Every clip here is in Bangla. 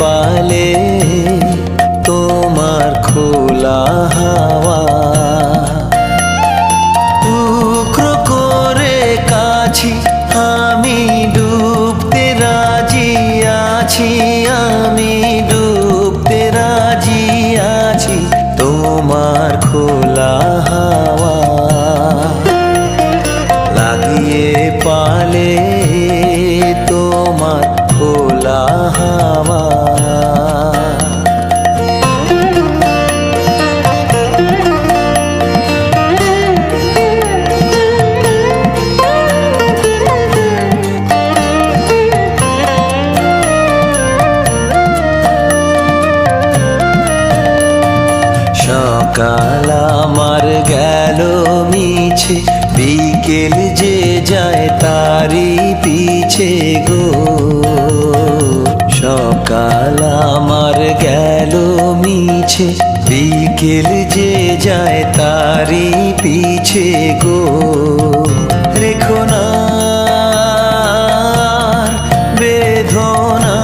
পালে তোমার খোলা হাওয়া। টুকরো করে কাছি আমি ডুবতে রাজি আছি আমি হাওয়া সকাল আমার গেল মিছে বিকেল যে যায় তারি পিছে গো। সকাল আমার গেল মিছে, বিকেল যে যায় তারি পিছে গো। রেখো না, বেদনা।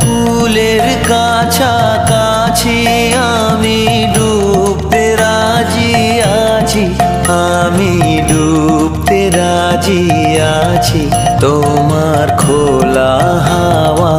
ফুলের আমি ডুবতে রাজি আছি তোমার খোলা হাওয়া।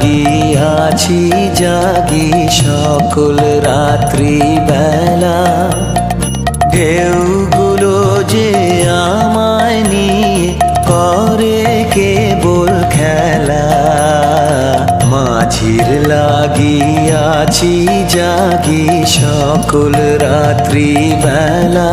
লাগি আছি জাগি সকল রাত্রি বেলা ঢেউগুলো যে আমায় নিয়ে করে কেবল খেলা। মাঝির লাগি আছি জাগি সকল রাত্রি বেলা